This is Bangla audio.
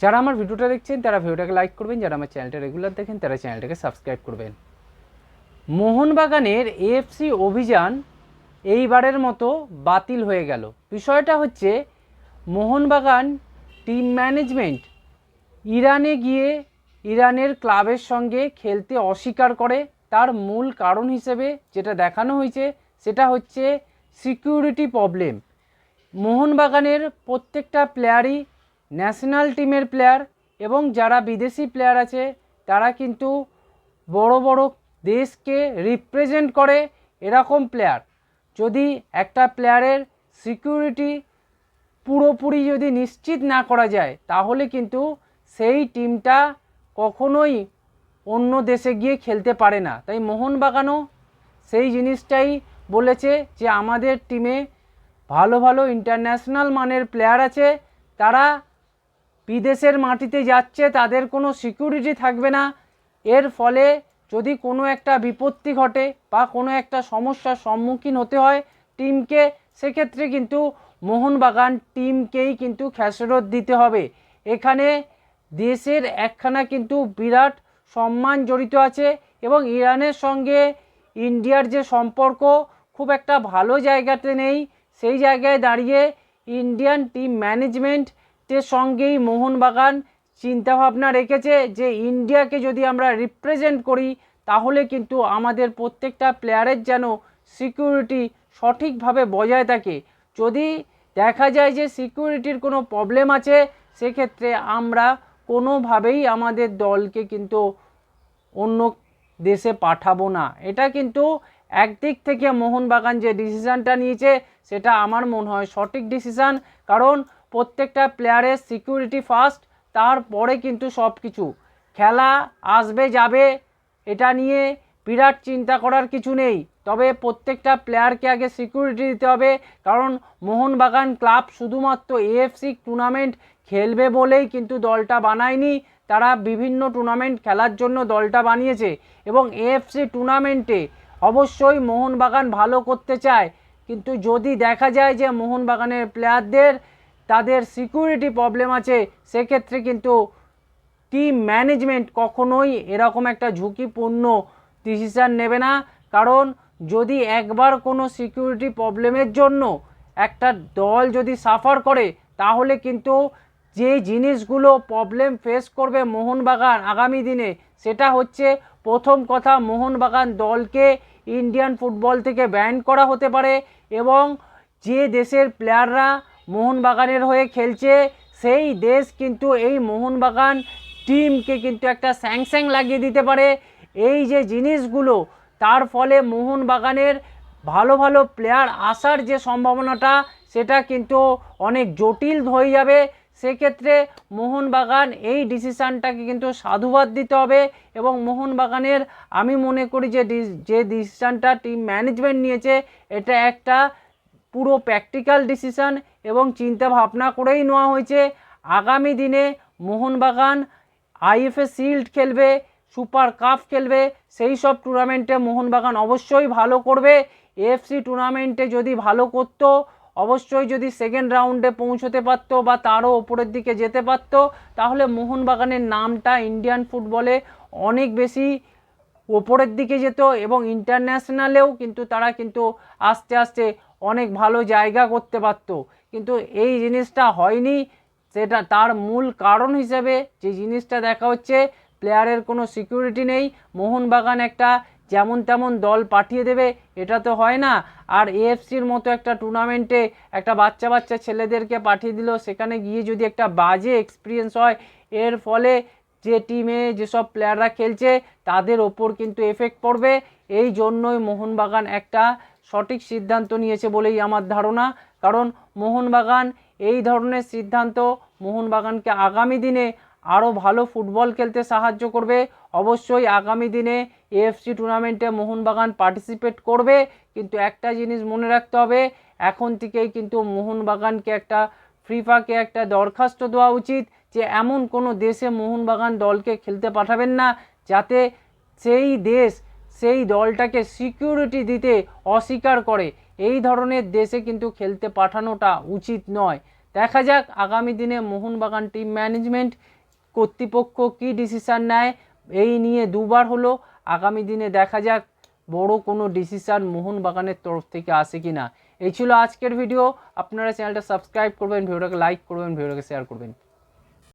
যারা আমার ভিডিওটা দেখছেন, তারা ভিডিওটাকে লাইক করবেন, যারা আমার চ্যানেলটা রেগুলার দেখেন, তারা চ্যানেলটাকে সাবস্ক্রাইব করবেন। মোহনবাগানের এএফসি অভিযান এইবারের মতো বাতিল হয়ে গেল। বিষয়টা হচ্ছে, মোহনবাগান টিম ম্যানেজমেন্ট ইরানে গিয়ে ইরানের ক্লাবের সঙ্গে খেলতে অস্বীকার করে। তার মূল কারণ হিসেবে যেটা দেখানো হয়েছে, সেটা হচ্ছে সিকিউরিটি প্রবলেম মোহনবাগানের প্রত্যেকটা প্লেয়ারই ন্যাশনাল টিমের প্লেয়ার এবং যারা বিদেশি প্লেয়ার আছে, তারা কিন্তু বড় বড় দেশকে রিপ্রেজেন্ট করে এরকম প্লেয়ার যদি একটা প্লেয়ারের সিকিউরিটি পুরোপুরি যদি নিশ্চিত না করা যায়, তাহলে কিন্তু সেই টিমটা কখনোই অন্য দেশে গিয়ে খেলতে পারে না। তাই মোহনবাগানও সেই জিনিসটাই বলেছে যে, আমাদের টিমে ভালো ভালো ইন্টারন্যাশনাল মানের প্লেয়ার আছে, তারা বিদেশের মাটিতে যাচ্ছে, তাদের কোনো সিকিউরিটি থাকবে না। এর ফলে যদি কোনো একটা বিপত্তি ঘটে বা কোনো একটা সমস্যার সম্মুখীন হতে হয় টিমকে, সেক্ষেত্রে কিন্তু মোহনবাগান টিমকেই কিন্তু খেসরত দিতে হবে। এখানে দেশের একখানা কিন্তু বিরাট সম্মান জড়িত আছে এবং ইরানের সঙ্গে ইন্ডিয়ার যে সম্পর্ক খুব একটা ভালো জায়গাতে নেই। সেই জায়গায় দাঁড়িয়ে ইন্ডিয়ান টিম ম্যানেজমেন্টের সঙ্গেই মোহনবাগান চিন্তাভাবনা রেখেছে যে ইন্ডিয়াকে যদি আমরা রিপ্রেজেন্ট করি, তাহলে কিন্তু আমাদের প্রত্যেকটা প্লেয়ারের যেন সিকিউরিটি সঠিকভাবে বজায় থাকে। যদি দেখা যায় যে সিকিউরিটির কোনো প্রবলেম আছে, সেক্ষেত্রে আমরা কোনোভাবেই আমাদের দলকে কিন্তু অন্য দেশে পাঠাবো না। এটা কিন্তু একদিক থেকে মোহনবাগান যে ডিসিশানটা নিয়েছে, সেটা আমার মনে হয় সঠিক ডিসিশান কারণ প্রত্যেকটা প্লেয়ারের সিকিউরিটি ফার্স্ট তারপরে কিন্তু সব কিছু খেলা আসবে, যাবে, এটা নিয়ে বিরাট চিন্তা করার কিছু নেই। তবে প্রত্যেকটা প্লেয়ারকে আগে সিকিউরিটি দিতে হবে, কারণ মোহনবাগান ক্লাব শুধুমাত্র এএফসি টুর্নামেন্ট খেলবে বলেই কিন্তু দলটা বানায়নি। তারা বিভিন্ন টুর্নামেন্ট খেলার জন্য দলটা বানিয়েছে এবং এএফসি টুর্নামেন্টে অবশ্যই মোহনবাগান ভালো করতে চায়। কিন্তু যদি দেখা যায় যে মোহনবাগানের প্লেয়ারদের তাদের সিকিউরিটি প্রবলেম আছে, সেক্ষেত্রে কিন্তু টিম ম্যানেজমেন্ট কখনোই এরকম একটা ঝুঁকিপূর্ণ ডিসিশান নেবে না। কারণ যদি একবার কোনো সিকিউরিটি প্রবলেমের জন্য একটা দল যদি সাফার করে, তাহলে কিন্তু যে জিনিসগুলো প্রবলেম ফেস করবে মোহনবাগান আগামী দিনে, সেটা হচ্ছে প্রথম কথা মোহনবাগান দলকে ইন্ডিয়ান ফুটবল থেকে ব্যান করা হতে পারে এবং যে দেশের প্লেয়াররা মোহনবাগানের হয়ে খেলছে। সেই দেশ কিন্তু এই মোহনবাগান টিমকে কিন্তু একটা স্যাংস্যাং লাগিয়ে দিতে পারে। এই যে জিনিসগুলো, তার ফলে মোহনবাগানের ভালো ভালো প্লেয়ার আসার যে সম্ভাবনাটা, সেটা কিন্তু অনেক জটিল হয়ে যাবে। সেক্ষেত্রে মোহনবাগান এই ডিসিশানটাকে কিন্তু সাধুবাদ দিতে হবে এবং মোহনবাগানের, আমি মনে করি যে যে ডিসিশানটা টিম ম্যানেজমেন্ট নিয়েছে, এটা একটা পুরো প্র্যাকটিক্যাল ডিসিশান এবং চিন্তা ভাবনা করেই নেওয়া হয়েছে। আগামী দিনে মোহনবাগান আইএফএ শিল্ড খেলবে সুপার কাপ খেলবে, সেই সব টুর্নামেন্টে মোহনবাগান অবশ্যই ভালো করবে। এএফসি টুর্নামেন্টে যদি ভালো করতো, অবশ্যই যদি সেকেন্ড রাউন্ডে পৌঁছতে পারতো বা তারও ওপরের দিকে যেতে পারতো, তাহলে মোহনবাগানের নামটা ইন্ডিয়ান ফুটবলে অনেক বেশি ওপরের দিকে যেত এবং ইন্টারন্যাশনালেও কিন্তু তারা কিন্তু আস্তে আস্তে অনেক ভালো জায়গা করতে পারতো। কিন্তু এই জিনিসটা হয়নি। সেটা তার মূল কারণ হিসেবে যে জিনিসটা দেখা হচ্ছে প্লেয়ারের কোনো সিকিউরিটি নেই। মোহনবাগান একটা যেমন তেমন দল পাঠিয়ে দেবে, এটা তো হয় না। আর এএফসির মতো একটা টুর্নামেন্টে একটা বাচ্চা বাচ্চা ছেলেদেরকে পাঠিয়ে দিল, সেখানে গিয়ে যদি একটা বাজে এক্সপিরিয়েন্স হয়, এর ফলে যে টিমে যেসব প্লেয়াররা খেলছে, তাদের ওপর কিন্তু এফেক্ট পড়বে। এই জন্যই মোহনবাগান একটা সঠিক সিদ্ধান্ত নিয়েছে বলেই আমার ধারণা। কারণ মোহনবাগান, এই ধরনের সিদ্ধান্ত মোহনবাগানকে আগামী দিনে আরও ভালো ফুটবল খেলতে সাহায্য করবে। অবশ্যই আগামী দিনে এএফসি টুর্নামেন্টে মোহনবাগান পার্টিসিপেট করবে। কিন্তু একটা জিনিস মনে রাখতে হবে, এখন থেকেই কিন্তু মোহনবাগানকে একটা, ফিফাকে একটা দরখাস্ত দেওয়া উচিত যে এমন কোনো দেশে মোহনবাগান দলকে খেলতে পাঠাবেন না, যাতে সেই দেশ সেই দলটাকে সিকিউরিটি দিতে অস্বীকার করে। এই ধরনের দেশে কিন্তু খেলতে পাঠানোটা উচিত নয়। দেখা যাক আগামী দিনে মোহনবাগান টিম ম্যানেজমেন্ট কর্তৃপক্ষ কী ডিসিশান নেয়। এই নিয়ে দুবার হলো। আগামী দিনে দেখা যাক বড় কোনো ডিসিশান মোহনবাগানের তরফ থেকে আসে কি না এই ছিল আজকের ভিডিও আপনারা চ্যানেলটা সাবস্ক্রাইব করবেন ভিডিওটাকে লাইক করবেন ভিডিওটাকে শেয়ার করবেন।